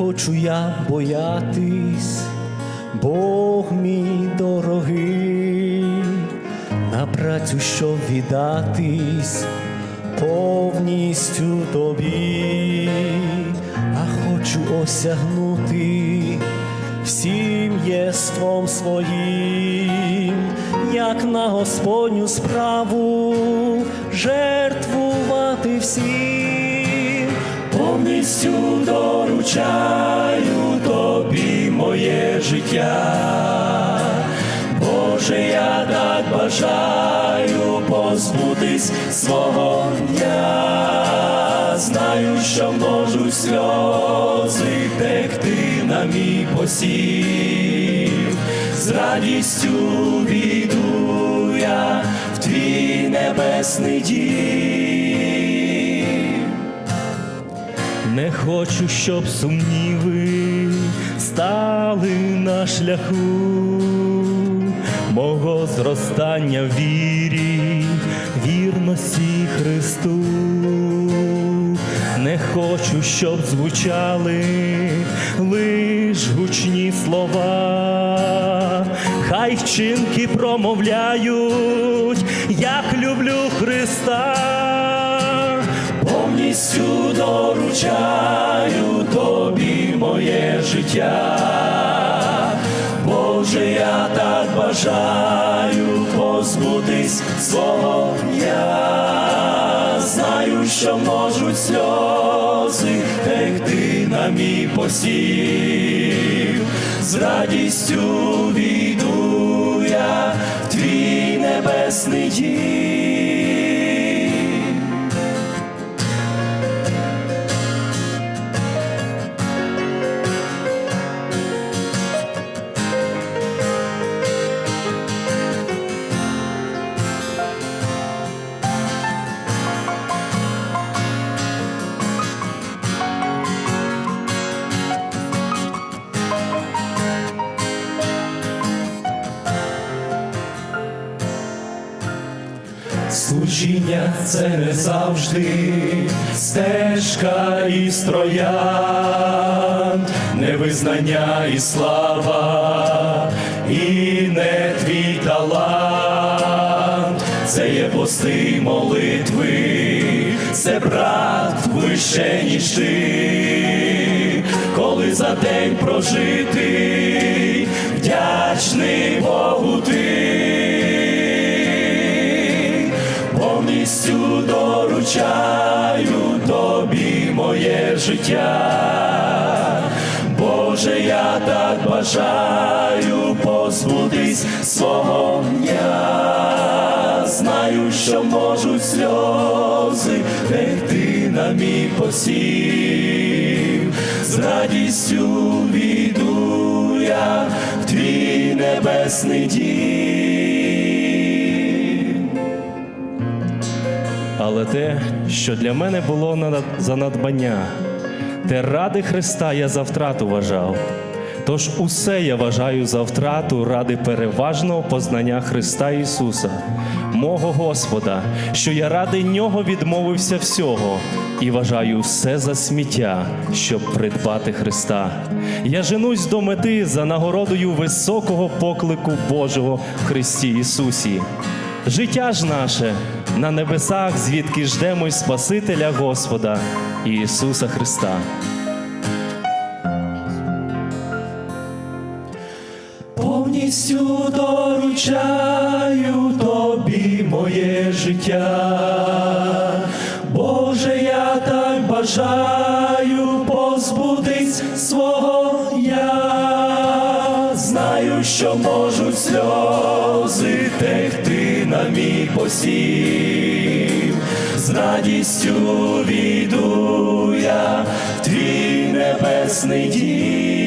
хочу я боятись, Бог мій дорогий, на працю, щоб віддатись повністю тобі, а хочу осягнути всім єством своїм, як на Господню справу жертвувати всім, повністю доручаю тобі моє життя. Боже, я так бажаю позбутись свого я. Знаю, що можу сльози текти на мій посів. З радістю війду я в твій небесний дім. Хочу, щоб сумніви стали на шляху мого зростання в вірі, вірності Христу. Не хочу, щоб звучали лиш гучні слова, хай вчинки промовляють, як люблю Христа повністю доручаю тобі моє життя. Боже, я так бажаю позбутись свого я. Знаю, що можуть сльози текти на мій посів. З радістю війду я в твій небесний дім. Служіння це не завжди стежка і строян, не визнання і слава, і не твій талант, це є пости молитви, це брат вище, ніж ти, коли за день прожитий, вдячний Богу ти доручаю тобі моє життя. Боже, я так бажаю позбутись свого я. Знаю, що можуть сльози текти на мій посів. З радістю війду я в твій небесний дім. Але те, що для мене було за надбання, те ради Христа я за втрату вважав. Тож усе я вважаю за втрату ради переважного познання Христа Ісуса, мого Господа, що я ради Нього відмовився всього і вважаю все за сміття, щоб придбати Христа. Я женусь до мети за нагородою високого поклику Божого в Христі Ісусі. Життя ж наше на небесах, звідки ждемо й Спасителя Господа Ісуса Христа. Повністю доручаю тобі моє життя. Боже, я так бажаю позбутись свого я. Знаю, що можуть сльози мій посів. З радістю війду я в твій небесний дім.